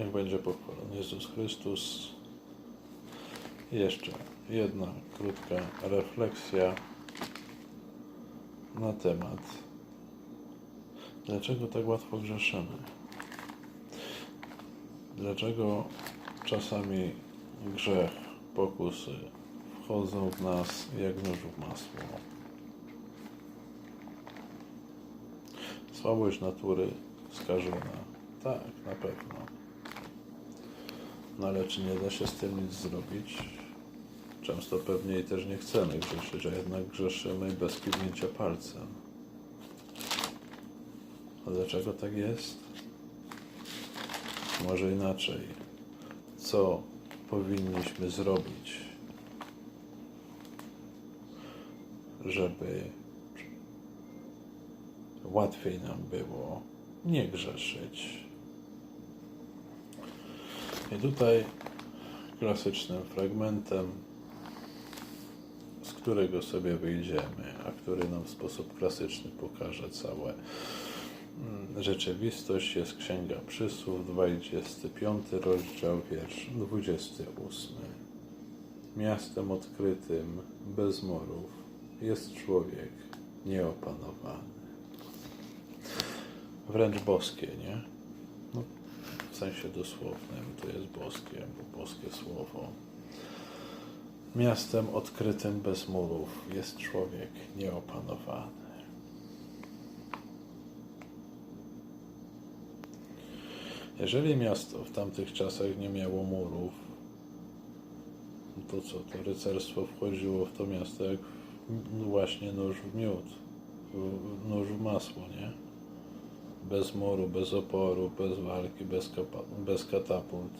Niech będzie pochwalony Jezus Chrystus. Jeszcze jedna krótka refleksja na temat, dlaczego tak łatwo grzeszymy. Dlaczego czasami grzech, pokusy wchodzą w nas jak nóż w masło. Słabość natury skażona. Tak, na pewno. No ale czy nie da się z tym nic zrobić? Często pewnie i też nie chcemy grzeszyć, a jednak grzeszymy bez kiwnięcia palcem. A dlaczego tak jest? Może inaczej. Co powinniśmy zrobić, żeby łatwiej nam było nie grzeszyć? I tutaj klasycznym fragmentem, z którego sobie wyjdziemy, a który nam w sposób klasyczny pokaże całe mm, rzeczywistość, jest Księga Przysłów, 25 rozdział, wiersz 28. Miastem odkrytym, bez morów, jest człowiek nieopanowany. Wręcz boskie, nie? Sensie dosłownym, to jest boskie, bo boskie słowo. Miastem odkrytym bez murów jest człowiek nieopanowany. Jeżeli miasto w tamtych czasach nie miało murów, to co, to rycerstwo wchodziło w to miasto jak właśnie nóż w miód, nóż w masło, nie? Bez muru, bez oporu, bez walki, bez, bez katapult.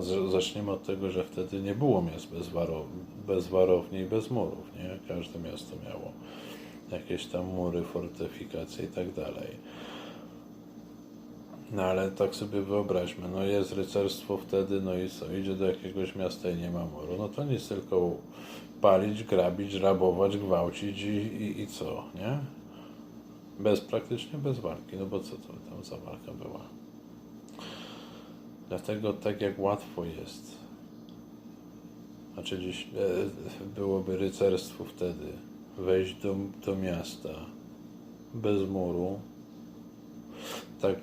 Z- Zacznijmy od tego, że wtedy nie było miast bez, warow, bez warowni i bez murów, nie? Każde miasto miało jakieś tam mury, fortyfikacje i tak dalej. No ale tak sobie wyobraźmy, no jest rycerstwo wtedy, no i co, idzie do jakiegoś miasta i nie ma muru, no to nic tylko palić, grabić, rabować, gwałcić i, i, i co, nie? Bez, praktycznie bez walki, no bo co to tam za walka była? Dlatego tak jak łatwo jest, znaczy dziś e, byłoby rycerstwu wtedy. Wejść do, do miasta. Bez muru, tak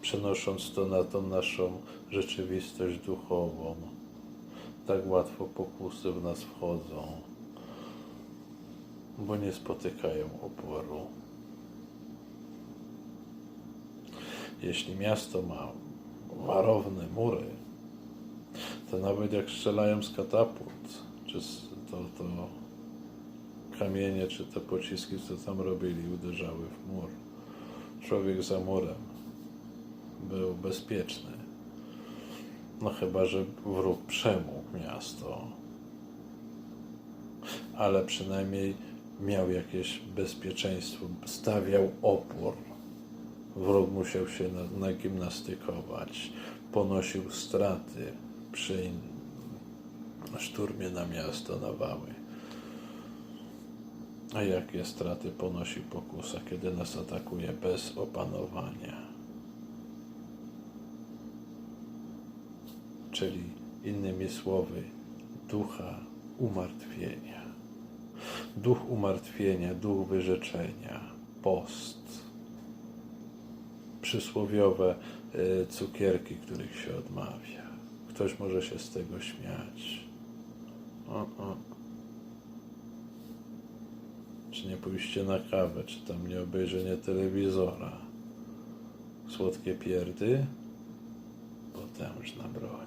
przenosząc to na tą naszą rzeczywistość duchową, tak łatwo pokusy w nas wchodzą, bo nie spotykają oporu. Jeśli miasto ma warowne mury, to nawet jak strzelają z katapult, czy to, to kamienie, czy te pociski, co tam robili, uderzały w mur. Człowiek za murem był bezpieczny. No chyba, że wróg przemógł miasto. Ale przynajmniej miał jakieś bezpieczeństwo, stawiał opór. Wróg musiał się na- nagimnastykować, ponosił straty przy szturmie na miasto, na wały. A jakie straty ponosi pokusa, kiedy nas atakuje bez opanowania? Czyli innymi słowy, ducha umartwienia. Duch umartwienia, duch wyrzeczenia, post, przysłowiowe y, cukierki, których się odmawia. Ktoś może się z tego śmiać. O, o. Czy nie pójście na kawę, czy tam nie obejrzenie telewizora. Słodkie pierdy, potężna broń.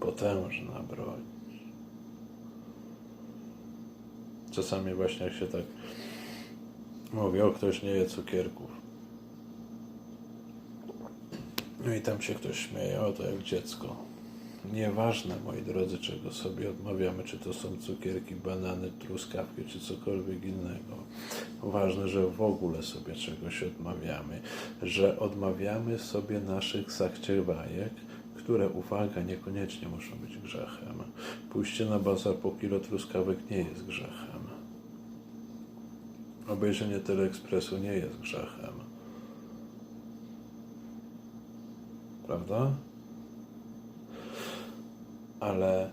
Potężna broń. Czasami właśnie jak się tak mówi, o ktoś nie je cukierków. No i tam się ktoś śmieje, o to jak dziecko. Nieważne, moi drodzy, czego sobie odmawiamy, czy to są cukierki, banany, truskawki, czy cokolwiek innego. Ważne, że w ogóle sobie czegoś odmawiamy, że odmawiamy sobie naszych zachciewajek, które, uwaga, niekoniecznie muszą być grzechem. Pójście na bazar po kilo truskawek nie jest grzechem. Obejrzenie teleekspresu nie jest grzechem. Prawda? Ale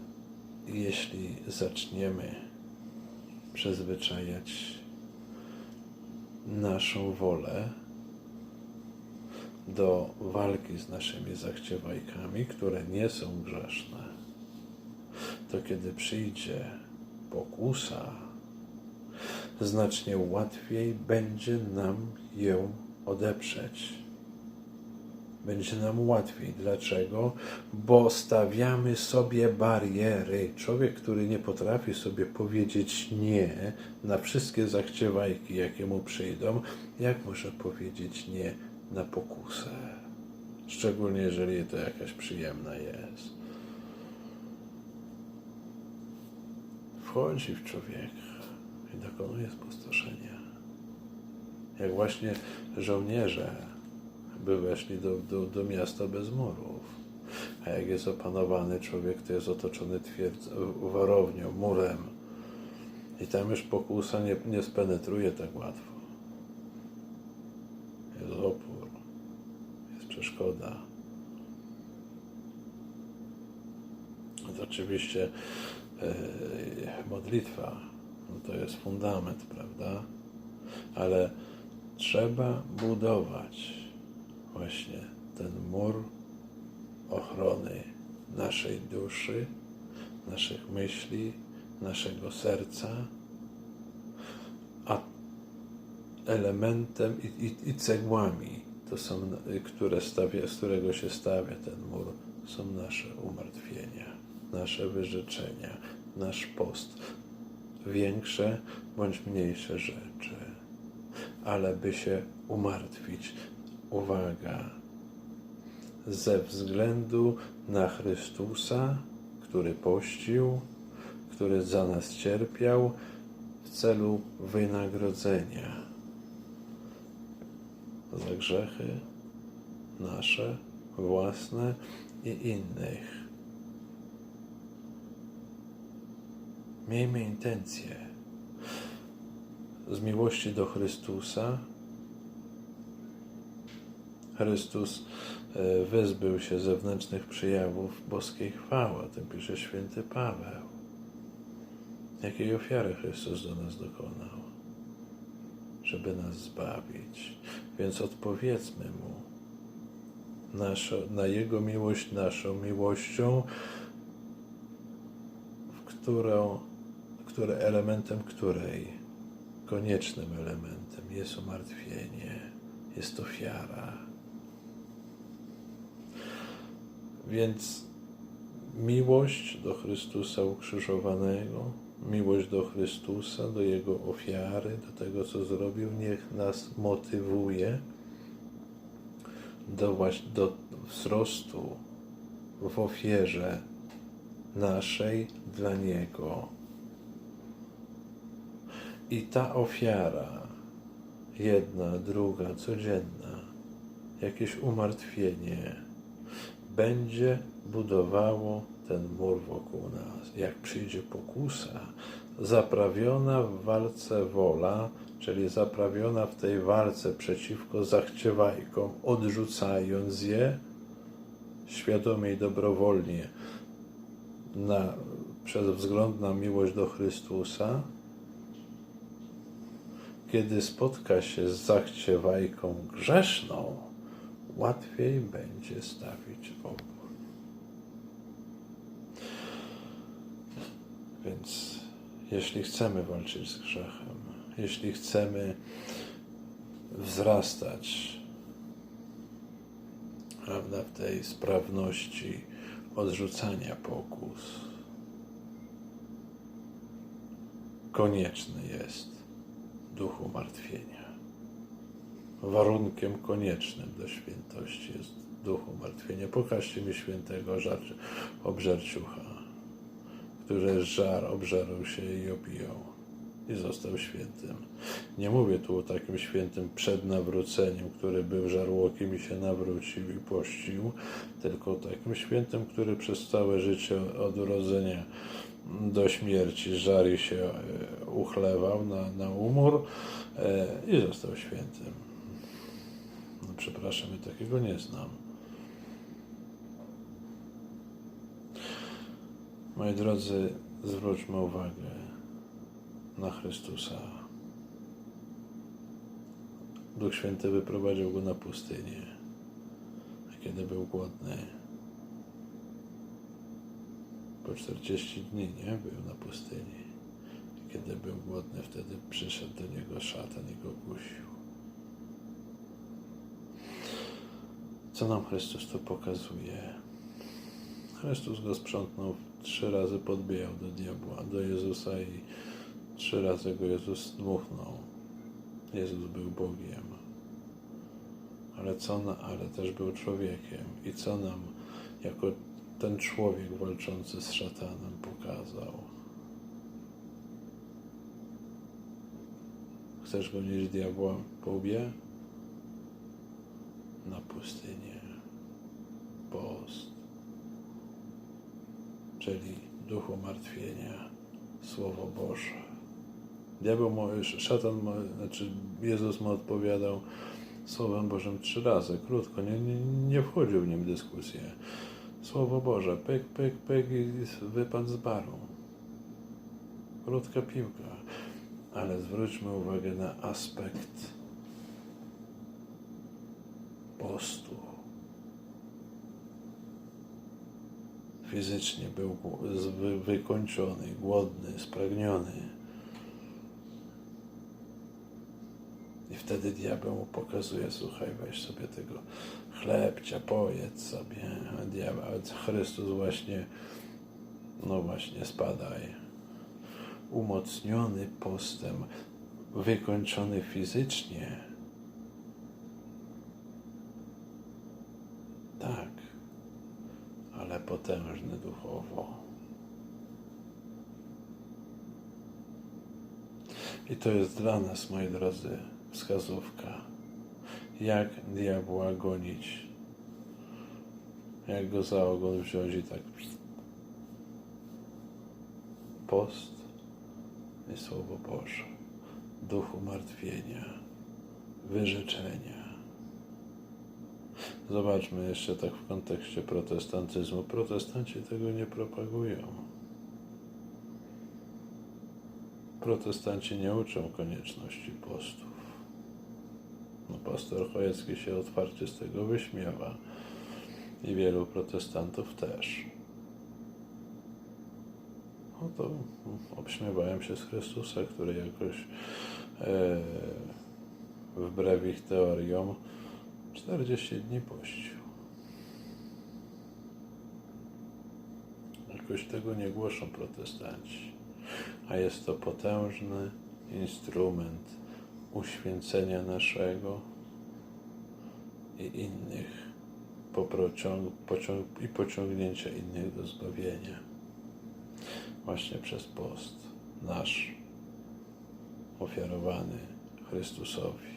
jeśli zaczniemy przyzwyczajać naszą wolę do walki z naszymi zachciewajkami, które nie są grzeszne, to kiedy przyjdzie pokusa, znacznie łatwiej będzie nam ją odeprzeć. Będzie nam łatwiej. Dlaczego? Bo stawiamy sobie bariery. Człowiek, który nie potrafi sobie powiedzieć nie na wszystkie zachciewajki, jakie mu przyjdą, jak może powiedzieć nie na pokusę? Szczególnie jeżeli to jakaś przyjemna jest. Wchodzi w człowieka i dokonuje spustoszenia. Jak właśnie żołnierze by weszli do, do, do miasta bez murów. A jak jest opanowany człowiek, to jest otoczony twierdz, warownią, murem. I tam już pokusa nie, nie spenetruje tak łatwo. Jest opór, jest przeszkoda. To oczywiście e, modlitwa no to jest fundament, prawda? Ale trzeba budować właśnie ten mur ochrony naszej duszy, naszych myśli, naszego serca, a elementem i, i, i cegłami, to są, które stawia, z którego się stawia ten mur, są nasze umartwienia, nasze wyrzeczenia, nasz post, większe bądź mniejsze rzeczy, ale by się umartwić, uwaga, ze względu na Chrystusa, który pościł, który za nas cierpiał w celu wynagrodzenia za grzechy nasze, własne i innych. Miejmy intencję z miłości do Chrystusa. Chrystus e, wyzbył się zewnętrznych przejawów boskiej chwały. O tym pisze święty Paweł. Jakiej ofiary Chrystus do nas dokonał, żeby nas zbawić. Więc odpowiedzmy Mu na Jego miłość naszą miłością, w którą które, elementem której, koniecznym elementem jest umartwienie, jest ofiara. Więc miłość do Chrystusa ukrzyżowanego, miłość do Chrystusa, do Jego ofiary, do tego, co zrobił, niech nas motywuje do, właśnie, do wzrostu w ofierze naszej dla Niego. I ta ofiara, jedna, druga, codzienna, jakieś umartwienie, będzie budowało ten mur wokół nas. Jak przyjdzie pokusa, zaprawiona w walce wola, czyli zaprawiona w tej walce przeciwko zachciewajkom, odrzucając je świadomie i dobrowolnie na, przez wzgląd na miłość do Chrystusa, kiedy spotka się z zachciewajką grzeszną, łatwiej będzie stawić opór. Więc jeśli chcemy walczyć z grzechem, jeśli chcemy wzrastać prawda, w tej sprawności odrzucania pokus, konieczny jest duch umartwienia. Warunkiem koniecznym do świętości jest duch umartwienia. Pokażcie mi świętego obżerciucha, który żar obżarł się i opijał i został świętym. Nie mówię tu o takim świętym przed nawróceniem, który był żarłokiem i się nawrócił i pościł, tylko o takim świętym, który przez całe życie od urodzenia do śmierci żari się e, uchlewał na, na umór e, i został świętym przepraszam, ja takiego nie znam. Moi drodzy, zwróćmy uwagę na Chrystusa. Duch Święty wyprowadził go na pustynię, a kiedy był głodny, po 40 dni nie był na pustyni. Kiedy był głodny, wtedy przyszedł do niego szatan i go kusił. Co nam Chrystus tu pokazuje? Chrystus go sprzątnął, trzy razy podbijał do diabła, do Jezusa i trzy razy go Jezus dmuchnął. Jezus był Bogiem. Ale co na, ale też był człowiekiem. I co nam jako ten człowiek walczący z szatanem pokazał? Chcesz gonić diabła po łbie? Na pustynię. Post. Czyli duchu martwienia. Słowo Boże. Diabeł, mu, szatan, mu, znaczy Jezus mu odpowiadał Słowem Bożym trzy razy, krótko, nie, nie, nie wchodził w nim w dyskusję. Słowo Boże, pyk, pyk, pyk i wypadł z baru. Krótka piłka. Ale zwróćmy uwagę na aspekt postu. Fizycznie był wykończony, głodny, spragniony. I wtedy diabeł mu pokazuje, słuchaj, weź sobie tego chlebcia, pojedz sobie. A diabeł, Chrystus właśnie, no właśnie, spadaj. Umocniony postem, wykończony fizycznie. Tak, ale potężny duchowo. I to jest dla nas, moi drodzy, wskazówka, jak diabła gonić, jak go za ogon wziąć i tak post i Słowo Boże, duchu martwienia, wyrzeczenia. Zobaczmy jeszcze tak w kontekście protestantyzmu. Protestanci tego nie propagują. Protestanci nie uczą konieczności postów. No, pastor Chojecki się otwarcie z tego wyśmiewa i wielu protestantów też. No to obśmiewałem się z Chrystusa, który jakoś e, wbrew ich teoriom 40 dni pościł. Jakoś tego nie głoszą protestanci, a jest to potężny instrument uświęcenia naszego i innych pociąg, i pociągnięcia innych do zbawienia. Właśnie przez post nasz ofiarowany Chrystusowi,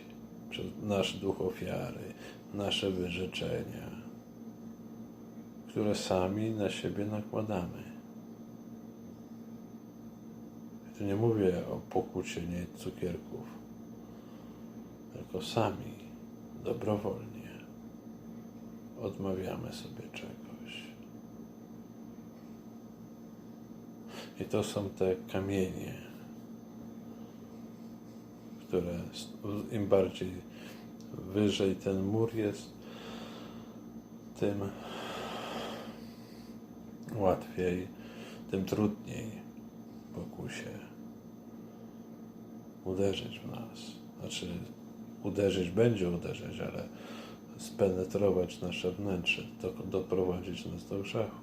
przez nasz duch ofiary, nasze wyrzeczenia, które sami na siebie nakładamy. Tu nie mówię o pokucie nie cukierków, tylko sami, dobrowolnie odmawiamy sobie czegoś. I to są te kamienie, które im bardziej wyżej ten mur jest, tym łatwiej, tym trudniej pokusie uderzyć w nas. Znaczy, uderzyć będzie uderzyć, ale spenetrować nasze wnętrze, do, doprowadzić nas do grzechu.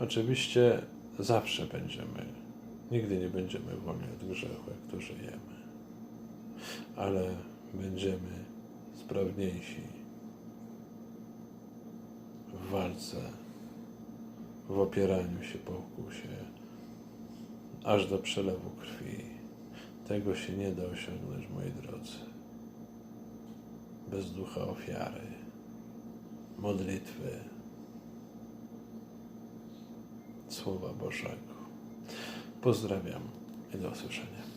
Oczywiście zawsze będziemy, nigdy nie będziemy wolni od grzechu, jak tu żyjemy, ale będziemy sprawniejsi w walce, w opieraniu się po ukusie, aż do przelewu krwi. Tego się nie da osiągnąć, moi drodzy bez ducha ofiary, modlitwy, Słowa Bożego. Pozdrawiam i do usłyszenia.